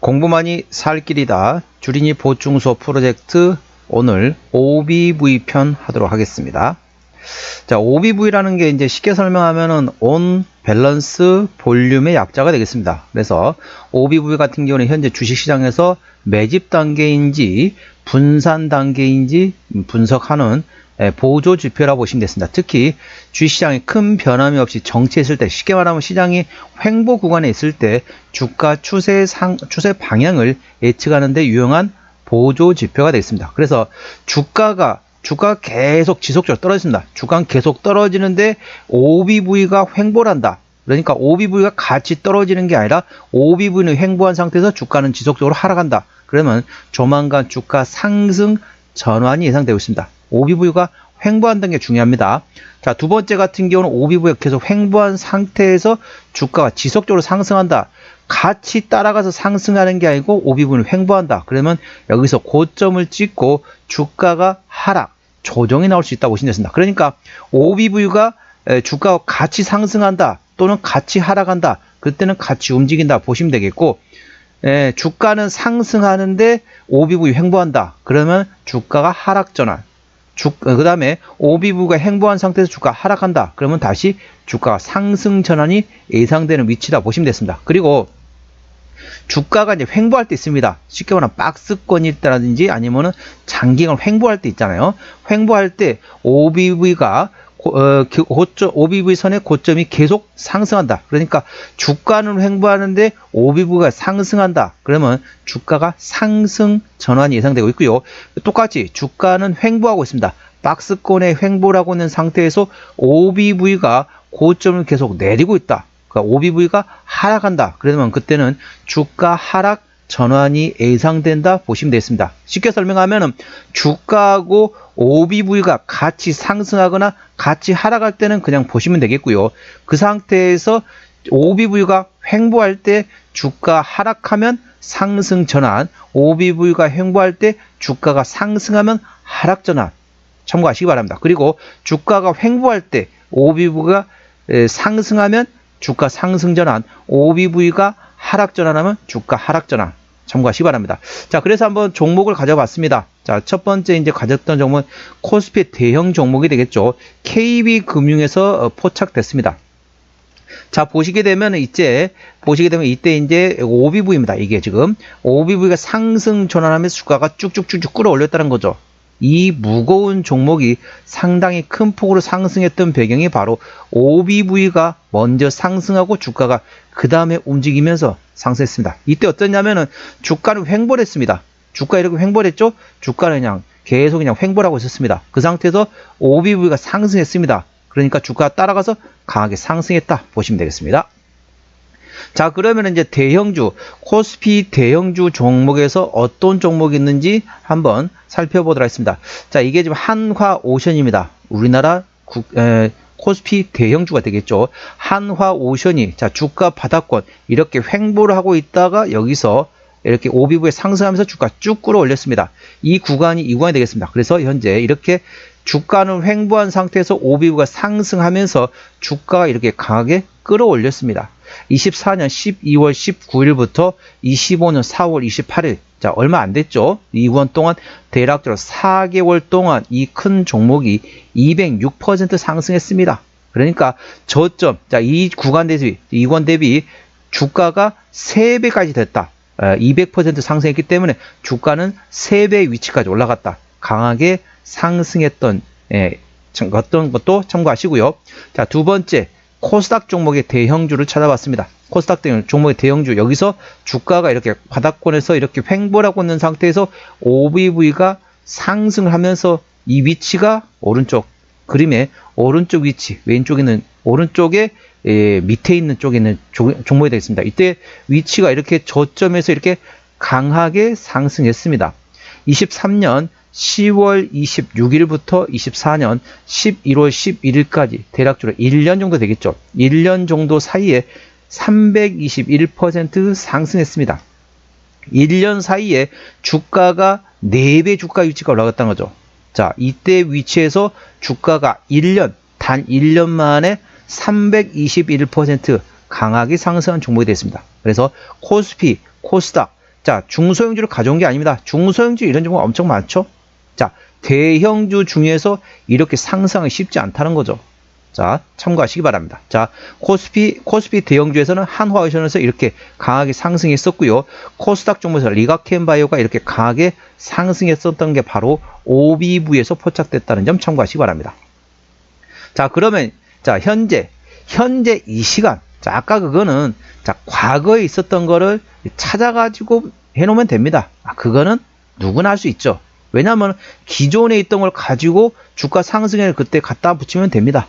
공부만이 살 길이다. 주린이 보충소 프로젝트 오늘 OBV 편 하도록 하겠습니다. 자, OBV라는 게 이제 쉽게 설명하면은 온 밸런스 볼륨의 약자가 되겠습니다. 그래서 OBV 같은 경우는 현재 주식시장에서 매집 단계인지 분산 단계인지 분석하는 예, 보조 지표라고 보시면 되겠습니다. 특히 주식시장에 큰 변함이 없이 정체했을 때 쉽게 말하면 시장이 횡보 구간에 있을 때 주가 추세 상 추세 방향을 예측하는 데 유용한 보조 지표가 되겠습니다. 그래서 주가가 주가 계속 지속적으로 떨어진다. 주가 계속 떨어지는데 OBV가 횡보한다. 그러니까 OBV가 같이 떨어지는 게 아니라 OBV는 횡보한 상태에서 주가는 지속적으로 하락한다. 그러면 조만간 주가 상승 전환이 예상되고 있습니다. OBV가 횡보한다는 게 중요합니다. 자, 두 번째 같은 경우는 OBV가 계속 횡보한 상태에서 주가가 지속적으로 상승한다. 같이 따라가서 상승하는 게 아니고 OBV는 횡보한다. 그러면 여기서 고점을 찍고 주가가 하락, 조정이 나올 수 있다고 보시면 됩니다. 그러니까 OBV가 주가가 같이 상승한다 또는 같이 하락한다. 그때는 같이 움직인다 보시면 되겠고 에, 주가는 상승하는데 OBV 횡보한다. 그러면 주가가 하락 전환. 그 다음에 OBV가 횡보한 상태에서 주가 하락한다. 그러면 다시 주가가 상승 전환이 예상되는 위치다 보시면 됐습니다. 그리고 주가가 이제 횡보할 때 있습니다. 쉽게 말하면 박스권이 있다든지 아니면은 장기간 횡보할 때 있잖아요. 횡보할 때 OBV가 어, 고점, OBV 선의 고점이 계속 상승한다. 그러니까 주가는 횡보하는데 OBV가 상승한다. 그러면 주가가 상승 전환이 예상되고 있고요. 똑같이 주가는 횡보하고 있습니다. 박스권의 횡보라고 있는 상태에서 OBV가 고점을 계속 내리고 있다. 그러니까 OBV가 하락한다. 그러면 그때는 주가 하락 전환이 예상된다 보시면 되겠습니다. 쉽게 설명하면 주가하고 OBV가 같이 상승하거나 같이 하락할 때는 그냥 보시면 되겠고요. 그 상태에서 OBV가 횡보할 때 주가 하락하면 상승 전환, OBV가 횡보할 때 주가가 상승하면 하락 전환 참고하시기 바랍니다. 그리고 주가가 횡보할 때 OBV가 상승하면 주가 상승 전환, OBV가 하락 전환하면 주가 하락 전환. 참고하시기 바랍니다. 자, 그래서 한번 종목을 가져봤습니다. 자, 첫 번째 이제 가졌던 종목은 코스피 대형 종목이 되겠죠. KB금융에서 어, 포착됐습니다. 자, 보시게 되면 이제, 보시게 되면 이때 이제 OBV입니다. 이게 지금. OBV가 상승 전환하면서 주가가 쭉쭉쭉쭉 끌어올렸다는 거죠. 이 무거운 종목이 상당히 큰 폭으로 상승했던 배경이 바로 OBV가 먼저 상승하고 주가가 그 다음에 움직이면서 상승했습니다. 이때 어떠냐면은 주가는 횡보했습니다. 주가 이렇게 횡보했죠? 주가는 그냥 계속 그냥 횡보하고 있었습니다. 그 상태에서 OBV가 상승했습니다. 그러니까 주가 따라가서 강하게 상승했다 보시면 되겠습니다. 자 그러면 이제 대형주 코스피 대형주 종목에서 어떤 종목이 있는지 한번 살펴보도록 하겠습니다. 자 이게 지금 한화오션입니다. 우리나라 국, 에, 코스피 대형주가 되겠죠. 한화오션이 자 주가 바닥권 이렇게 횡보를 하고 있다가 여기서 이렇게 오비브에 상승하면서 주가 쭉 끌어올렸습니다. 이 구간이 이 구간이 되겠습니다. 그래서 현재 이렇게 주가는 횡보한 상태에서 오비브가 상승하면서 주가가 이렇게 강하게 끌어올렸습니다. 24년 12월 19일부터 25년 4월 28일 자 얼마 안 됐죠. 이번 동안 대략적으로 4개월 동안 이 큰 종목이 206% 상승했습니다. 그러니까 저점 자이 구간 대비 이권 대비 주가가 3배까지 됐다. 200% 상승했기 때문에 주가는 3배 위치까지 올라갔다. 강하게 상승했던 예, 어떤 것도 참고하시고요. 자, 두 번째 코스닥 종목의 대형주를 찾아봤습니다. 코스닥 종목의 대형주 여기서 주가가 이렇게 바닥권에서 이렇게 횡보하고 있는 상태에서 OBV가 상승을 하면서 이 위치가 오른쪽 그림의 오른쪽 위치 왼쪽에는 오른쪽에 예, 밑에 있는 쪽에 있는 종목이 되겠습니다. 이때 위치가 이렇게 저점에서 이렇게 강하게 상승했습니다. 23년 10월 26일부터 24년 11월 11일까지 대략적으로 1년 정도 되겠죠. 1년 정도 사이에 321% 상승했습니다. 1년 사이에 주가가 4배 주가 위치가 올라갔다는 거죠. 자, 이때 위치에서 주가가 1년, 단 1년 만에 321% 강하게 상승한 종목이 됐습니다. 그래서 코스피, 코스닥 자, 중소형주를 가져온 게 아닙니다. 중소형주 이런 종목 엄청 많죠? 자, 대형주 중에서 이렇게 상승하기 쉽지 않다는 거죠. 자, 참고하시기 바랍니다. 자, 코스피, 코스피 대형주에서는 한화의션에서 이렇게 강하게 상승했었고요. 코스닥 종목에서 리가켄바이오가 이렇게 강하게 상승했었던 게 바로 OBV에서 포착됐다는 점 참고하시기 바랍니다. 자, 그러면, 자, 현재, 현재 이 시간, 자, 아까 그거는, 자, 과거에 있었던 거를 찾아가지고 해놓으면 됩니다. 아, 그거는 누구나 할 수 있죠. 왜냐하면 기존에 있던 걸 가지고 주가 상승을 그때 갖다 붙이면 됩니다.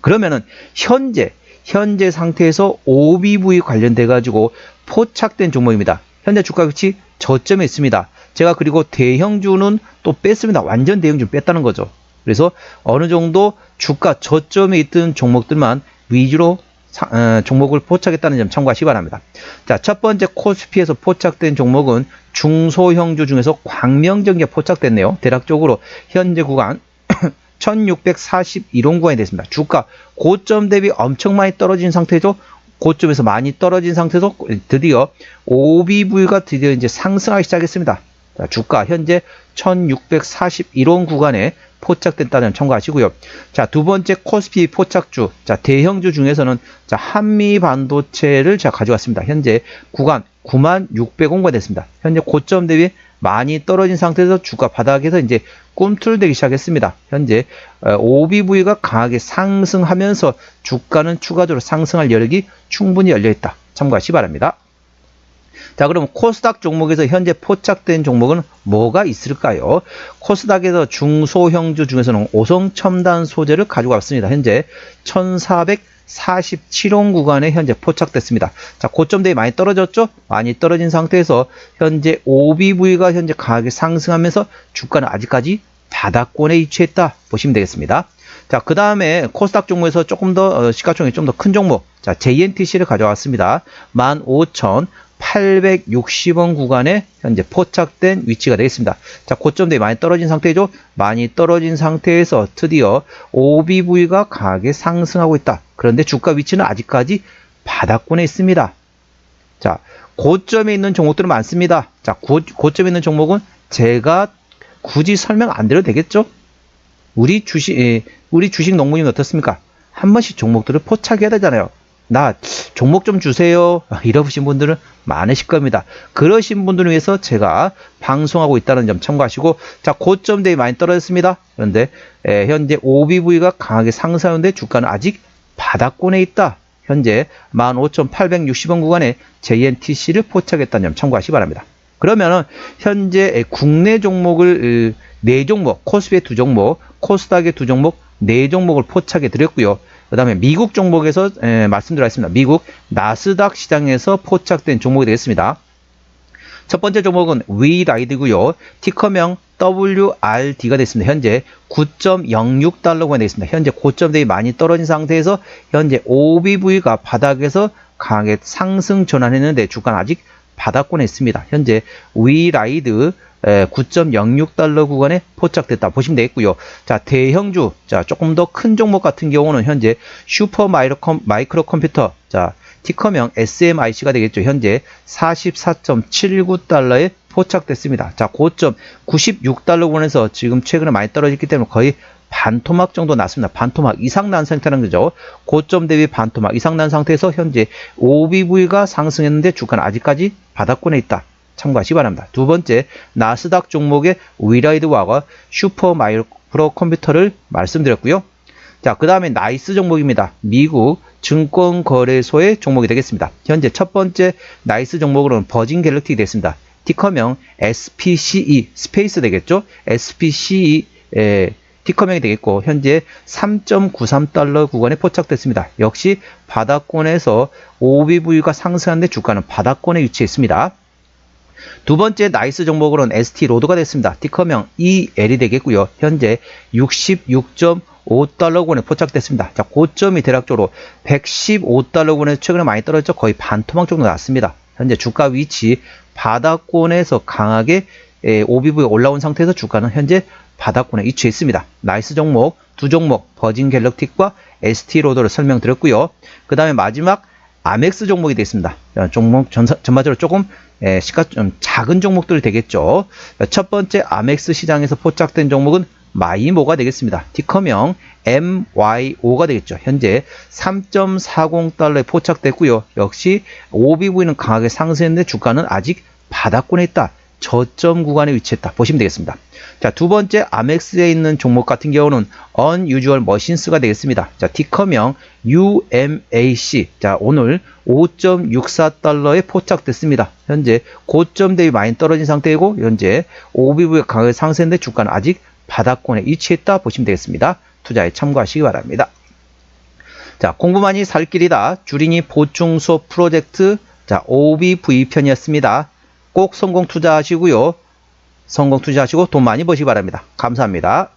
그러면은 현재 현재 상태에서 OBV 관련돼 가지고 포착된 종목입니다. 현재 주가 위치 저점에 있습니다. 제가 그리고 대형주는 또 뺐습니다. 완전 대형주 뺐다는 거죠. 그래서 어느 정도 주가 저점에 있던 종목들만 위주로 사, 어, 종목을 포착했다는 점 참고하시기 바랍니다. 자, 첫 번째 코스피에서 포착된 종목은 중소형주 중에서 광명전기가 포착됐네요. 대략적으로 현재 구간 1641원 구간이 됐습니다. 주가 고점 대비 엄청 많이 떨어진 상태죠. 고점에서 많이 떨어진 상태에서 드디어 OBV가 드디어 이제 상승하기 시작했습니다. 자, 주가 현재 1641원 구간에 포착됐다는 참고하시고요. 자, 두 번째 코스피 포착주. 자, 대형주 중에서는 자, 한미 반도체를 제가 가져왔습니다. 현재 구간 9600원가 됐습니다. 현재 고점 대비 많이 떨어진 상태에서 주가 바닥에서 이제 꿈틀대기 시작했습니다. 현재 OBV가 강하게 상승하면서 주가는 추가적으로 상승할 여력이 충분히 열려 있다. 참고하시기 바랍니다. 자, 그럼 코스닥 종목에서 현재 포착된 종목은 뭐가 있을까요? 코스닥에서 중소형주 중에서는 오성 첨단 소재를 가지고 왔습니다. 현재 1447원 구간에 현재 포착됐습니다. 자, 고점 대비 많이 떨어졌죠? 많이 떨어진 상태에서 현재 OBV가 현재 강하게 상승하면서 주가는 아직까지 바닥권에 위치했다 보시면 되겠습니다. 자, 그 다음에 코스닥 종목에서 조금 더 어, 시가총액이 좀더 큰 종목, 자, JNTC를 가져왔습니다. 15,000 860원 구간에 현재 포착된 위치가 되겠습니다. 자, 고점 대비 많이 떨어진 상태죠? 많이 떨어진 상태에서 드디어 OBV가 강하게 상승하고 있다. 그런데 주가 위치는 아직까지 바닥권에 있습니다. 자, 고점에 있는 종목들은 많습니다. 자, 고, 고점에 있는 종목은 제가 굳이 설명 안 드려도 되겠죠? 우리 주식, 예, 우리 주식 농부님 어떻습니까? 한 번씩 종목들을 포착해야 되잖아요. 나 종목 좀 주세요. 이러신 분들은 많으실 겁니다. 그러신 분들을 위해서 제가 방송하고 있다는 점 참고하시고 자 고점 대비 많이 떨어졌습니다. 그런데 에, 현재 OBV가 강하게 상승하는데 주가는 아직 바닥권에 있다. 현재 15,860원 구간에 JNTC를 포착했다는 점 참고하시기 바랍니다. 그러면은 현재 국내 종목을 네 종목, 코스피의 두 종목, 코스닥의 두 종목, 네 종목을 포착해 드렸고요. 그 다음에 미국 종목에서 에, 말씀드렸습니다. 미국 나스닥 시장에서 포착된 종목이 되겠습니다. 첫 번째 종목은 위라이드고요. 티커명 WRD가 됐습니다. 현재 9.06달러가 되겠습니다. 현재 고점 대비 많이 떨어진 상태에서 현재 OBV가 바닥에서 강하게 상승 전환했는데 주가는 아직 바닥권에 있습니다. 현재 위라이드 9.06달러 구간에 포착됐다 보시면 되겠고요. 자 대형주 자 조금 더 큰 종목 같은 경우는 현재 슈퍼 마이크로 컴퓨터 자 티커명 SMIC가 되겠죠. 현재 44.79달러에 포착됐습니다. 자 고점 96달러 구간에서 지금 최근에 많이 떨어졌기 때문에 거의 반토막 정도 났습니다. 반토막 이상 난 상태라는 거죠. 고점 대비 반토막 이상 난 상태에서 현재 OBV가 상승했는데 주가는 아직까지 바닥권에 있다. 참고하시기 바랍니다. 두 번째, 나스닥 종목의 위라이드와가 슈퍼 마이크로 컴퓨터를 말씀드렸고요. 자, 그 다음에 나이스 종목입니다. 미국 증권거래소의 종목이 되겠습니다. 현재 첫 번째 나이스 종목으로는 버진 갤럭틱이 됐습니다. 티커명 SPCE, 스페이스 되겠죠? SPCE, 에, 티커명이 되겠고, 현재 3.93달러 구간에 포착됐습니다. 역시 바닥권에서 OBV가 상승하는데 주가는 바닥권에 위치해 있습니다. 두 번째 나이스 종목으로는 ST 로드가 됐습니다. 티커명 EL이 되겠고요. 현재 66.5달러 권에 포착됐습니다. 자, 고점이 대략적으로 115달러 권에서 최근에 많이 떨어졌죠. 거의 반토막 정도 났습니다. 현재 주가 위치 바닥권에서 강하게 OBV가 올라온 상태에서 주가는 현재 바닥권에 위치해 있습니다. 나이스 종목 두 종목 버진 갤럭틱과 ST 로더를 설명드렸고요. 그 다음에 마지막 아멕스 종목이 되겠습니다. 자, 종목 전사, 전반적으로 조금 예, 시가 좀 작은 종목들이 되겠죠. 자, 첫 번째 아멕스 시장에서 포착된 종목은 마이모가 되겠습니다. 티커명 MYO가 되겠죠. 현재 3.40달러에 포착됐고요. 역시 OBV는 강하게 상승했는데 주가는 아직 바닥권에 있다. 저점 구간에 위치했다. 보시면 되겠습니다. 자, 두 번째 아멕스에 있는 종목 같은 경우는 Unusual Machines가 되겠습니다. 자, 티커명 UMAC. 자, 오늘 5.64달러에 포착됐습니다. 현재 고점 대비 많이 떨어진 상태이고 현재 OBV가 강하게 상승했는데 주가는 아직 바닥권에 위치했다 보시면 되겠습니다. 투자에 참고하시기 바랍니다. 자, 공부만이 살 길이다. 주린이 보충 수업 프로젝트 자, OBV 편이었습니다. 꼭 성공 투자하시고요. 성공 투자하시고 돈 많이 버시기 바랍니다. 감사합니다.